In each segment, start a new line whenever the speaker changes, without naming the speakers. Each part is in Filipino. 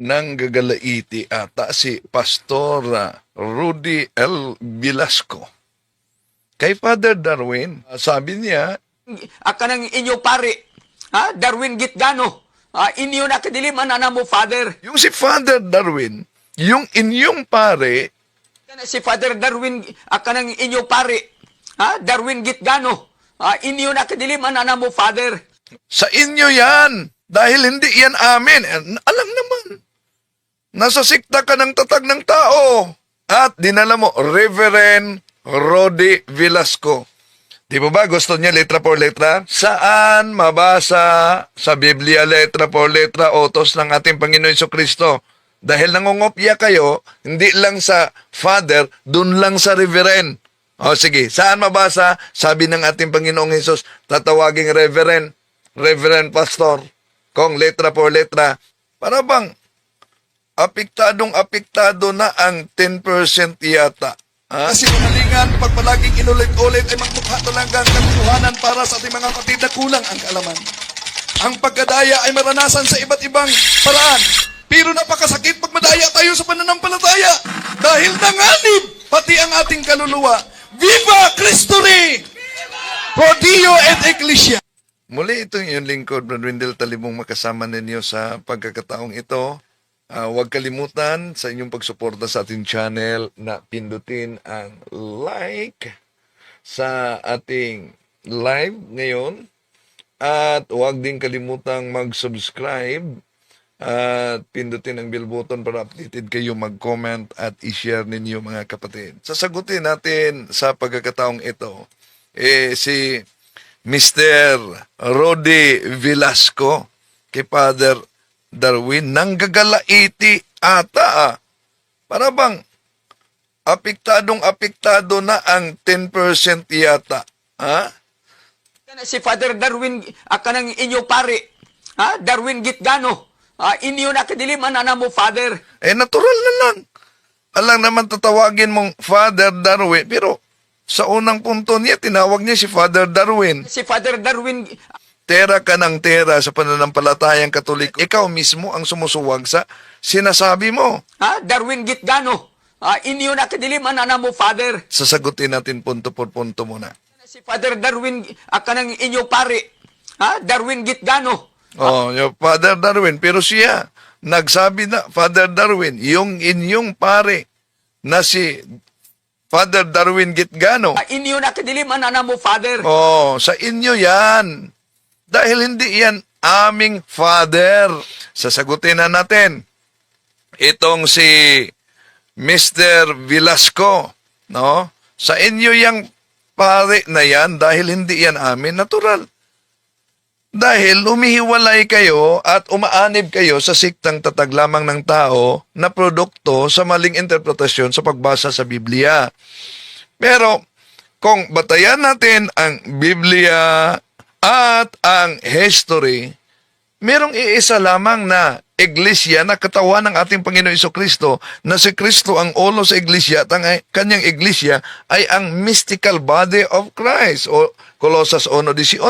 ng gagalaiti ata si Pastor ah, Rudy L. Velasco. Kay Father Darwin, ah, sabi niya,
Aka ng inyo pare, ha? Darwin Gitgano. Ah, inyo na kadiliman na mo, Father.
yung si Father Darwin, yung inyong pare,
Si Father Darwin, aka ng inyo pare, ha? Darwin Gitgano. Ah, inyo na kadiliman na mo, Father.
sa inyo yan. Dahil hindi yan amin. Eh, Alam naman. Nasa sikta ka ng tatag ng tao. At dinala mo, Reverend Rodi Velasco. Di ba ba gusto niya letra por letra? Saan mabasa sa Biblia letra por letra utos ng ating Panginoon Iso Kristo? Dahil nangungopya kayo, hindi lang sa Father, dun lang sa Reverend. O sige, saan mabasa? Sabi ng ating Panginoong Hesus, tatawaging Reverend, Reverend Pastor, kung letra por letra, para bang apektadong apektado na ang 10% yata. Ha? Kasi kamalingan, pag palaging inulit-ulit ay magmukha talaga ang katotohanan para sa ating mga kapatid na kulang ang kaalaman. Ang pagkadaya ay maranasan sa iba't ibang paraan. Pero napakasakit pag madaya tayo sa pananampalataya dahil nanganib pati ang ating kaluluwa. Viva Cristo Rey! Pro Dio et Ecclesia! Muli itong iyong lingkod, Brad Wendell Talibong makasama ninyo sa pagkakataong ito. Ah, huwag kalimutan sa inyong pagsuporta sa ating channel na pindutin ang like sa ating live ngayon. At huwag din kalimutang mag-subscribe at pindutin ang bell button para updated kayo mag-comment at i-share ninyo mga kapatid. Sasagutin natin sa pagkakataong ito eh, si Mr. Rodi Velasco kay Father Darwin nanggagalaiti ata ah. Para bang apektadong apektado na ang 10% yata. Ha?
Kana Si Father Darwin, aka ng inyo pare, ha? Darwin Gitgano. Ah, inyo na kadiliman na mo, Father.
Eh, natural na lang. Alang naman tatawagin mong Father Darwin, pero sa unang punto niya, tinawag niya si Father Darwin.
Si Father Darwin,
Tera ka ng tera sa pananampalatayang katoliko. Ikaw mismo ang sumusuwag sa sinasabi mo.
ha? Darwin Gitgano. Ah, inyo na kadiliman na mo, Father.
Sasagutin natin punto por punto muna.
Si Father Darwin, aka ng inyo pare, ha? Darwin Gitgano.
Oh, yung Father Darwin. Pero siya, nagsabi na, Father Darwin, yung inyong pare na si Father Darwin Gitgano.
Ah, inyo na kadiliman na mo, Father.
Oh, sa inyo yan. Dahil hindi yan aming father. Sasagutin na natin. Itong si Mr. Velasco, no? Sa inyo yang pare na yan dahil hindi yan amin, natural. Dahil umihiwalay kayo at umaanib kayo sa siktang tatag lamang ng tao na produkto sa maling interpretasyon sa pagbasa sa Biblia. Pero kung batayan natin ang Biblia at ang history, merong iisa lamang na iglesia na katawan ng ating Panginoon Iso Kristo na si Kristo ang ulo sa iglesia at ang kanyang iglesia ay ang mystical body of Christ o Colossus 1.18.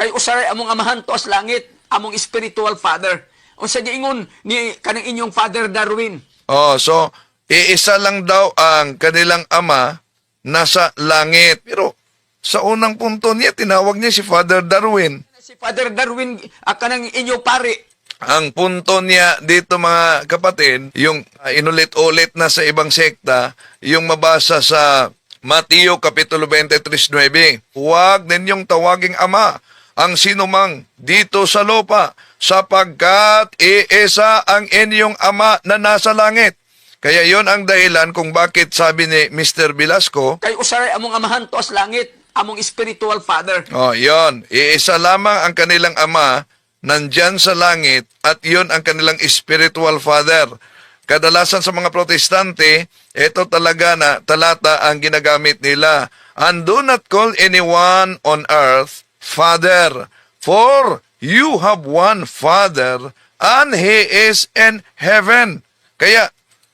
Kay usaray among amahan to as langit, among spiritual father. O sa giingon ni kanang inyong Father Darwin.
Oh, so iisa lang daw ang kanilang ama nasa langit. Pero sa unang punto niya, tinawag niya si Father Darwin.
Si Father Darwin, aka ng inyong pare,
Ang punto niya dito mga kapatid, yung uh, inulit-ulit na sa ibang sekta, yung mabasa sa Mateo Kapitulo 23.9, Huwag ninyong tawaging ama ang sinumang dito sa lupa, sapagkat iisa ang inyong ama na nasa langit. Kaya yon ang dahilan kung bakit sabi ni Mr. Velasco,
kay usaray among amahan to as langit, among spiritual father.
Oh, yon. Iisa lamang ang kanilang ama nandyan sa langit at yon ang kanilang spiritual father. Kadalasan sa mga protestante, ito talaga na talata ang ginagamit nila. And do not call anyone on earth father, for you have one father and he is in heaven. Kaya,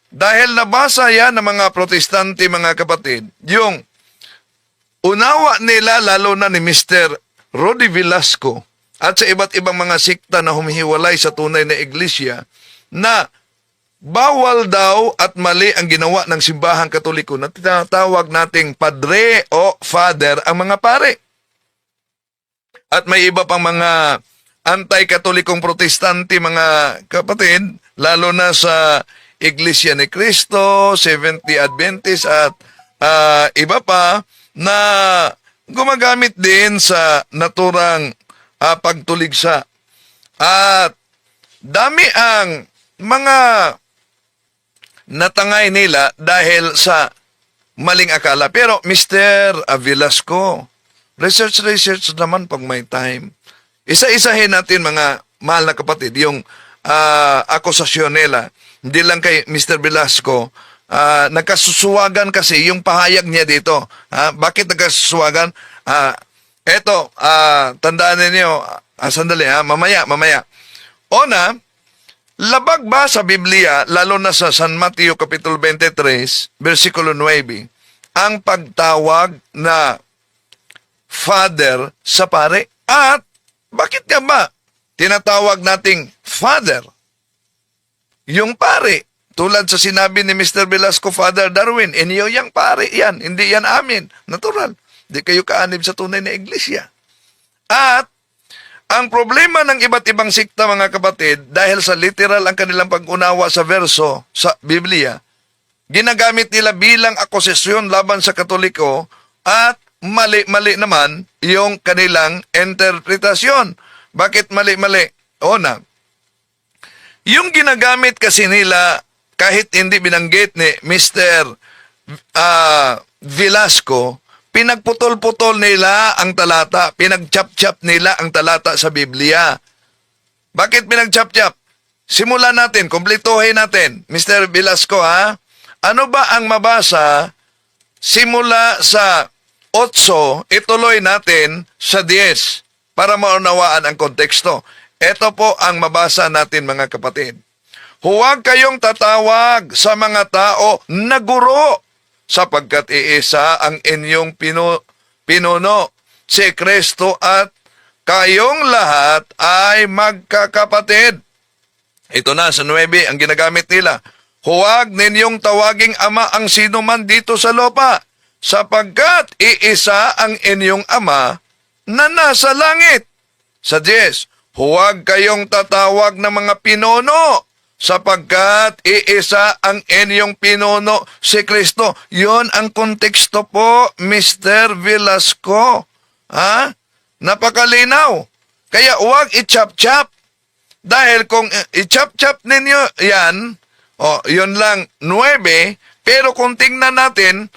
dahil nabasa yan ng mga protestante, mga kapatid, yung unawa nila lalo na ni Mr. Rodi Velasco at sa iba't ibang mga sikta na humihiwalay sa tunay na iglesia na bawal daw at mali ang ginawa ng simbahang katoliko na tinatawag nating padre o father ang mga pare. At may iba pang mga anti-katolikong protestante mga kapatid, lalo na sa Iglesia ni Cristo, 70 Adventist at ah, iba pa na gumagamit din sa naturang ah, pagtuligsa. At dami ang mga natangay nila dahil sa maling akala. Pero Mr. Velasco, research research naman pag may time. Isa-isahin natin mga mahal na kapatid yung ah, akusasyon nila. Hindi lang kay Mr. Velasco, ah, nagkasusuwagan kasi yung pahayag niya dito. Ah, bakit nagkasusuwagan? Ah, eto, ah, tandaan ninyo, ah, sandali ha, mamaya, mamaya. Una, Labag ba sa Biblia, lalo na sa San Mateo Kapitulo 23, versikulo 9, ang pagtawag na father sa pare? At bakit nga ba tinatawag nating father? Yung pare, tulad sa sinabi ni Mr. Velasco, Father Darwin, inyo yung pare yan, hindi yan amin. Natural. Di kayo kaanib sa tunay na iglesia. At ang problema ng iba't ibang sikta mga kapatid, dahil sa literal ang kanilang pag-unawa sa verso sa Biblia, ginagamit nila bilang akusasyon laban sa Katoliko at mali-mali naman yung kanilang interpretasyon. Bakit mali-mali? Una, yung ginagamit kasi nila kahit hindi binanggit ni Mr. ah, Velasco, pinagputol-putol nila ang talata, pinagchap-chap nila ang talata sa Biblia. Bakit pinagchap-chap? Simulan natin, kumplituhin natin. Mr. Velasco, ha? Ano ba ang mabasa simula sa 8, ituloy natin sa 10 para maunawaan ang konteksto. Ito po ang mabasa natin mga kapatid. Huwag kayong tatawag sa mga tao na guro sapagkat iisa ang inyong pinu- pinuno, si Kristo at kayong lahat ay magkakapatid. Ito na sa 9 ang ginagamit nila. Huwag ninyong tawaging ama ang sino man dito sa lupa sapagkat iisa ang inyong ama na nasa langit. Sa 10, huwag kayong tatawag ng mga pinuno sapagkat iisa ang inyong pinuno si Kristo. Yon ang konteksto po, Mr. Velasco. Ha? Napakalinaw. Kaya huwag i-chop-chop. Dahil kung i-chop-chop ninyo yan, o yun lang, 9, pero kung tingnan natin,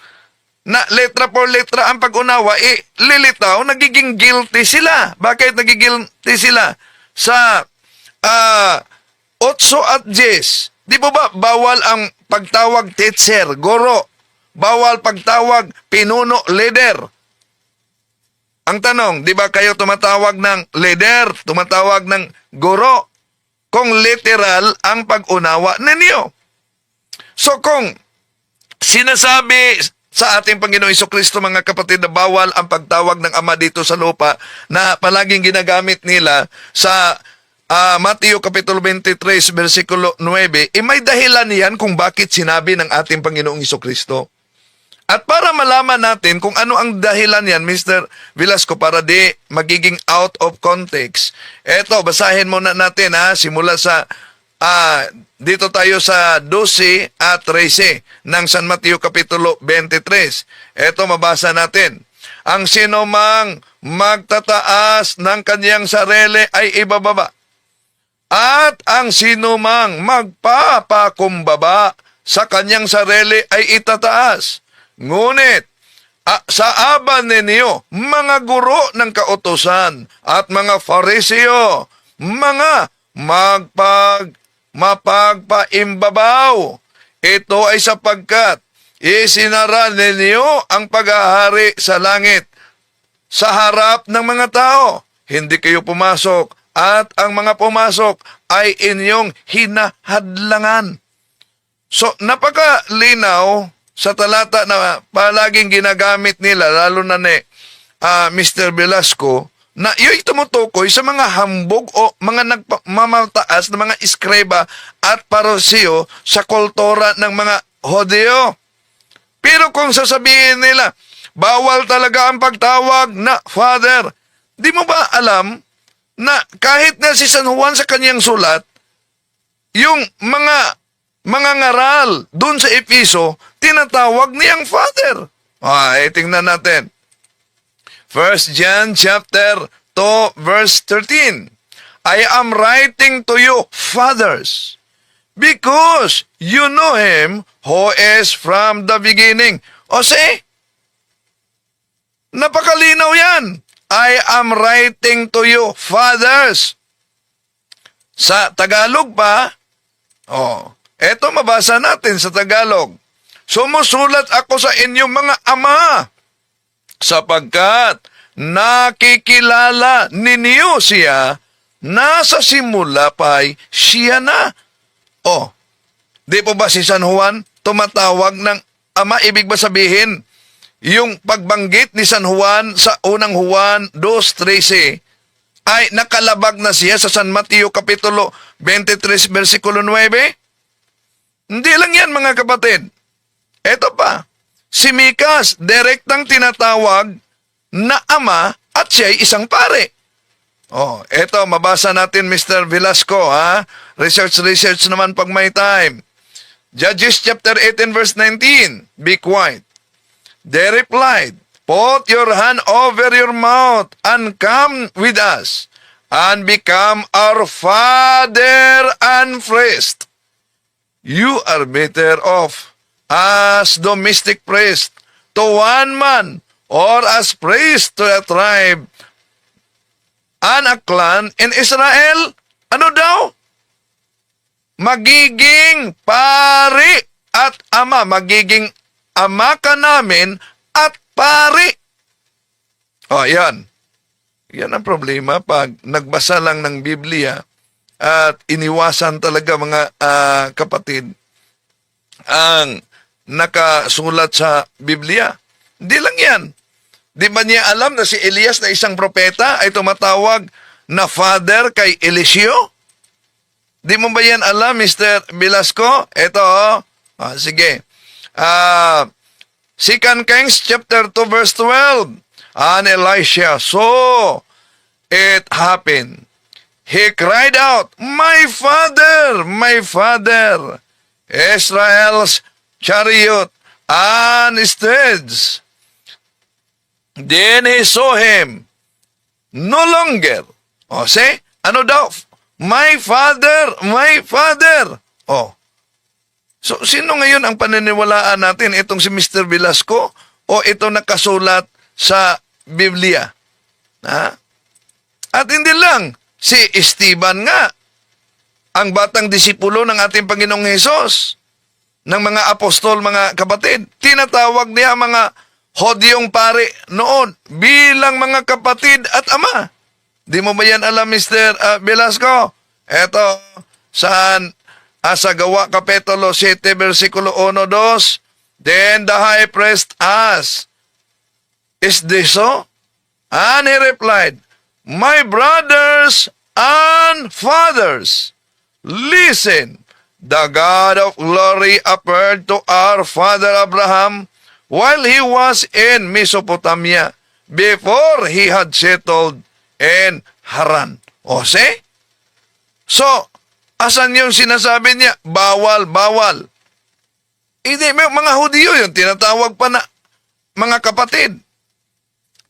na letra por letra ang pag-unawa, eh, lilitaw, nagiging guilty sila. Bakit nagiging guilty sila? Sa ah 8 at 10, di po ba bawal ang pagtawag teacher, guro? Bawal pagtawag pinuno, leader. Ang tanong, di ba kayo tumatawag ng leader, tumatawag ng guro? Kung literal ang pag-unawa ninyo. So kung sinasabi sa ating Panginoong Iso Kristo mga kapatid na bawal ang pagtawag ng Ama dito sa lupa na palaging ginagamit nila sa ah, Mateo Kapitulo 23 versikulo 9, eh may dahilan yan kung bakit sinabi ng ating Panginoong Iso Kristo. At para malaman natin kung ano ang dahilan yan, Mr. Velasco, para di magiging out of context, eto, basahin muna natin ha, simula sa, ah, dito tayo sa 12 at 13 ng San Mateo Kapitulo 23. Eto, mabasa natin. Ang sino mang magtataas ng kanyang sarili ay ibababa. At ang sino mang magpapakumbaba sa kanyang sarili ay itataas. Ngunit, a- sa aban ninyo, mga guro ng kautosan at mga fariseo, mga magpag mapagpaimbabaw. Ito ay sapagkat isinara ninyo ang paghahari sa langit sa harap ng mga tao. Hindi kayo pumasok at ang mga pumasok ay inyong hinahadlangan. So, napakalinaw sa talata na palaging ginagamit nila, lalo na ni ah, Mr. Velasco, na iyo'y tumutukoy sa mga hambog o mga nagmamataas na mga iskreba at parosiyo sa kultura ng mga Hodeo. Pero kung sasabihin nila, bawal talaga ang pagtawag na Father, di mo ba alam na kahit na si San Juan sa kanyang sulat, yung mga mga ngaral dun sa Episo, tinatawag niyang Father. Ah, eh, tingnan natin. First John chapter 2 verse 13. I am writing to you, fathers, because you know him who is from the beginning. O see, napakalinaw yan. I am writing to you, fathers. Sa Tagalog pa, oh, eto mabasa natin sa Tagalog. Sumusulat ako sa inyong mga ama sapagkat nakikilala ninyo siya na sa simula pa'y siya na. Oh, di po ba si San Juan tumatawag ng ama? Ibig ba sabihin, yung pagbanggit ni San Juan sa unang Juan 2.13 ay nakalabag na siya sa San Mateo Kapitulo 23 versikulo 9? Hindi lang yan mga kapatid. Ito pa, si Mikas, direktang tinatawag na ama at siya'y isang pare. Oh, eto, mabasa natin Mr. Velasco, ha? Research, research naman pag may time. Judges chapter 18 verse 19, Be quiet. They replied, Put your hand over your mouth and come with us and become our father and priest. You are better off as domestic priest to one man or as priest to a tribe and a clan in Israel. Ano daw? Magiging pari at ama. Magiging ama ka namin at pari. O, yan. Yan ang problema pag nagbasa lang ng Biblia at iniwasan talaga mga ah, kapatid ang nakasulat sa Biblia. Hindi lang yan. Di ba niya alam na si Elias na isang propeta ay tumatawag na father kay Eliseo? Di mo ba yan alam, Mr. Velasco? Ito, oh. Ah, sige. Ah, 2 Kings chapter 2 verse 12. And Elisha saw it happen. He cried out, My father, my father, Israel's chariot and steeds. Then he saw him no longer. O, see? Ano daw? My father, my father. Oh. So, sino ngayon ang paniniwalaan natin? Itong si Mr. Velasco o ito nakasulat sa Biblia? Ha? At hindi lang, si Esteban nga, ang batang disipulo ng ating Panginoong Hesus, ng mga apostol, mga kapatid, tinatawag niya mga hodyong pare noon bilang mga kapatid at ama. Di mo ba yan alam, Mr. uh, Velasco? Eto, saan ah, sa gawa kapitulo 7, versikulo 1, 2, Then the high priest asked, Is this so? And he replied, My brothers and fathers, listen. The God of glory appeared to our father Abraham while he was in Mesopotamia before he had settled in Haran. O, see? So, asan yung sinasabi niya? Bawal, bawal. Hindi, may mga Hudiyo yun, tinatawag pa na mga kapatid.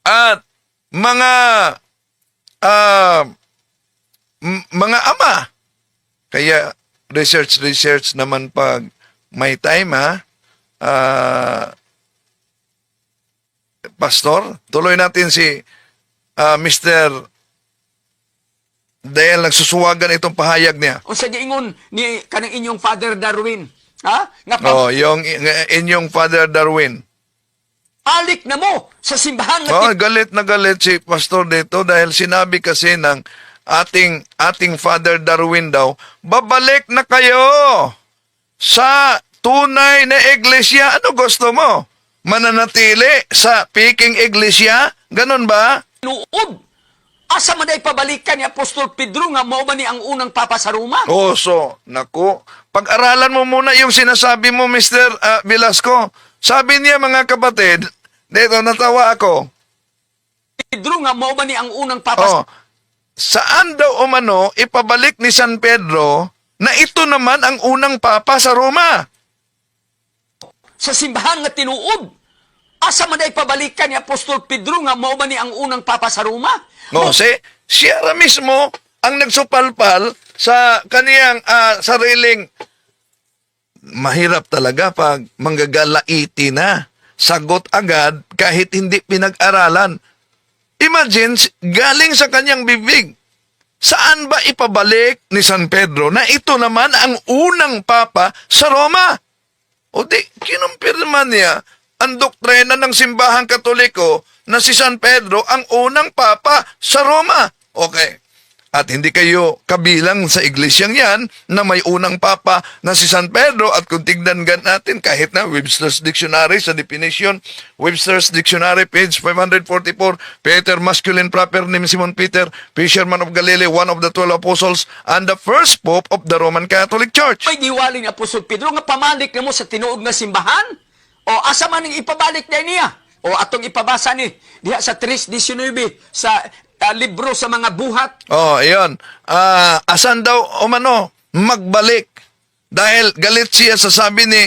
At mga m- mga ama. Kaya research, research naman pag may time ha. Ah, Pastor, tuloy natin si ah, Mr. Dahil nagsusuwagan itong pahayag niya.
O sa giingon ni kanang inyong Father Darwin, ha? Nga pa,
Oh, yung inyong Father Darwin.
alik na mo sa simbahan
Oh, galit na galit si Pastor dito dahil sinabi kasi ng ating ating Father Darwin daw, babalik na kayo sa tunay na iglesia. Ano gusto mo? Mananatili sa piking iglesia? Ganon ba?
tinuod Asa man ay pabalikan ni Apostol Pedro nga mao ba ni ang unang papa sa Roma?
Oh, so, naku, pag-aralan mo muna yung sinasabi mo, Mr. ah, Velasco. Sabi niya, mga kapatid, dito, natawa ako.
Pedro nga mao ba ni ang unang papa
Oh, saan daw umano ipabalik ni San Pedro na ito naman ang unang papa sa Roma?
sa simbahan nga tinuod? Asa man ay pabalikan ni Apostol Pedro nga mao ba ni ang unang papa sa Roma?
No, si, siya mismo ang nagsupalpal sa kaniyang ah, sariling mahirap talaga pag manggagalaiti na. Sagot agad kahit hindi pinag-aralan. Imagine, galing sa kanyang bibig. Saan ba ipabalik ni San Pedro na ito naman ang unang papa sa Roma? O di, kinumpirma niya ang doktrina ng simbahang katoliko na si San Pedro ang unang papa sa Roma. Okay. At hindi kayo kabilang sa iglesyang yan na may unang papa na si San Pedro at kung tignan natin kahit na Webster's Dictionary sa definition, Webster's Dictionary page 544, Peter masculine proper name Simon Peter, fisherman of Galilee, one of the twelve apostles and the first pope of the Roman Catholic Church.
May giwali ni Apostol Pedro nga pamalik na mo sa tinuod nga simbahan? O asa man ang ipabalik na niya? O atong ipabasa ni diha sa 3.19 sa ah, libro sa mga buhat
Oh, ayun. Ah, asan daw umano magbalik? Dahil galit siya sa sabi ni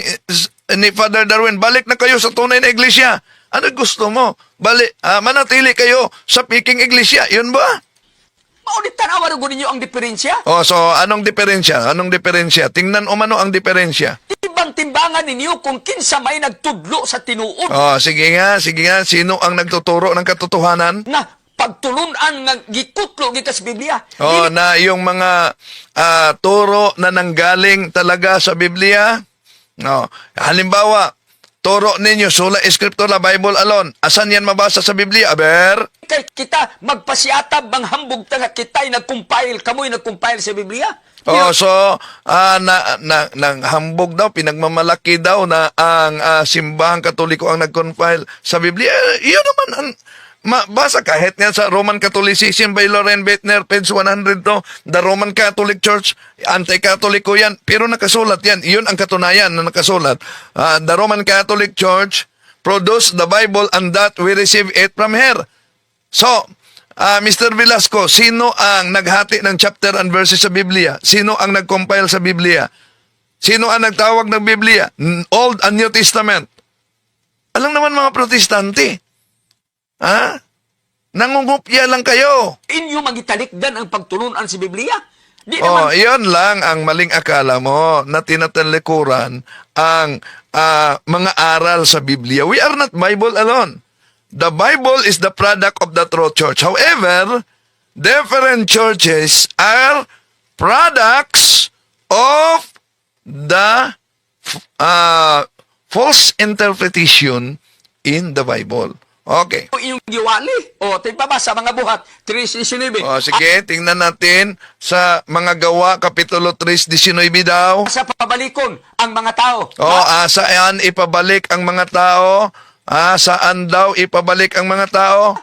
ni Father Darwin, balik na kayo sa tunay na iglesia. Ano gusto mo? Balik, ah, manatili kayo sa piking iglesia. Yun ba?
Maunit tanawa rin ninyo ang diferensya.
Oh, so anong diferensya? Anong diferensya? Tingnan umano ang diferensya.
Tibang timbangan ninyo kung kinsa may nagtudlo sa tinuod
Oh, sige nga, sige nga. Sino ang nagtuturo ng katotohanan?
na pagtulunan nga gikutlo gita sa Biblia.
Oh,
Dili-
na yung mga ah, turo na nanggaling talaga sa Biblia. No. Halimbawa, turo ninyo sola scriptura Bible alone. Asan yan mabasa sa Biblia? Aber?
kay kita magpasiatab bang hambog ta nga kitay nagcompile kamoy nagcompile sa Biblia.
Oh, so ah, na, na nang hambog daw pinagmamalaki daw na ang ah, simbahang Katoliko ang nag-compile sa Biblia. Eh, Iyon naman ang mabasa kahit nga sa Roman Catholicism by Loren Bettner page 100 to the Roman Catholic Church anti-Catholic ko yan pero nakasulat yan iyon ang katunayan na nakasulat Ah, the Roman Catholic Church produced the Bible and that we receive it from her So, ah, Mr. Velasco, sino ang naghati ng chapter and verses sa Biblia? Sino ang nag-compile sa Biblia? Sino ang nagtawag ng Biblia? Old and New Testament. Alam naman mga protestante. Ha? Nangungupya lang kayo.
Inyo magitalikdan ang pagtulunan sa Biblia. Di
Oh,
naman
iyon lang ang maling akala mo na tinatalikuran ang ah, mga aral sa Biblia. We are not Bible alone. The Bible is the product of the true church. However, different churches are products of the ah, false interpretation in the Bible. Okay.
inyong giwali. O, tayo pa ba sa mga buhat? 3.19.
O, sige, tingnan natin sa mga gawa, Kapitulo 3, 19 daw.
Sa pabalikon ang mga tao.
O, ah, saan ipabalik ang mga tao? Ah, saan daw ipabalik ang mga tao?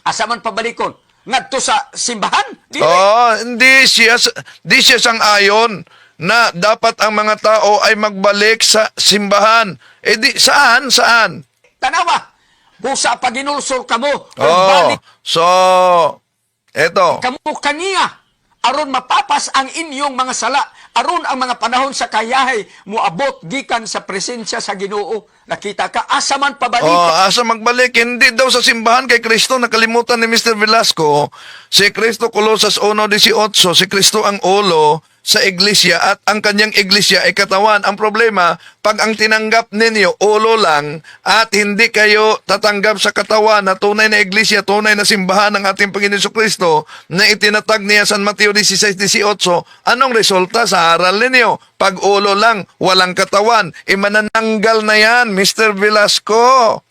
Asa man pabalikon? Ngadto sa simbahan? Di
Oh, hindi siya di siya sang ayon na dapat ang mga tao ay magbalik sa simbahan. Eh di saan? Saan?
Tanawa. Busa pa ginulsol kamo.
Oh, so eto.
kamo kaniya. Aron mapapas ang inyong mga sala. Aron ang mga panahon sa kayahay muabot gikan sa presensya sa Ginoo. Nakita ka asa man pabalik.
Oh, asa magbalik hindi daw sa simbahan kay Kristo nakalimutan ni Mr. Velasco. Si Kristo Colossus 1:18, si Kristo ang ulo sa iglesia at ang kanyang iglesia ay katawan. Ang problema, pag ang tinanggap ninyo ulo lang at hindi kayo tatanggap sa katawan na tunay na iglesia, tunay na simbahan ng ating Panginoon Kristo na itinatag niya sa Mateo 16:18, anong resulta sa aral ninyo? Pag ulo lang, walang katawan, imanananggal na yan, Mr. Velasco.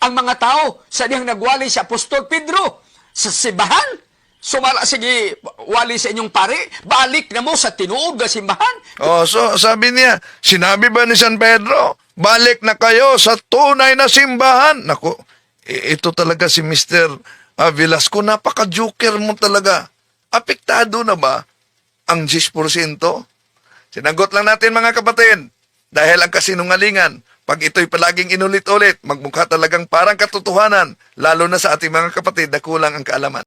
ang mga tao sa diyang nagwali si Apostol Pedro sa simbahan. Sumala sige wali sa inyong pare, balik na mo sa tinuod nga simbahan.
Oh, so sabi niya, sinabi ba ni San Pedro, balik na kayo sa tunay na simbahan? Naku, i- ito talaga si Mr. Ah, Velasco, napaka-joker mo talaga. Apektado na ba ang 10%? Sinagot lang natin mga kapatid. Dahil ang kasinungalingan, pag ito'y palaging inulit-ulit, magmukha talagang parang katotohanan, lalo na sa ating mga kapatid na kulang ang kaalaman.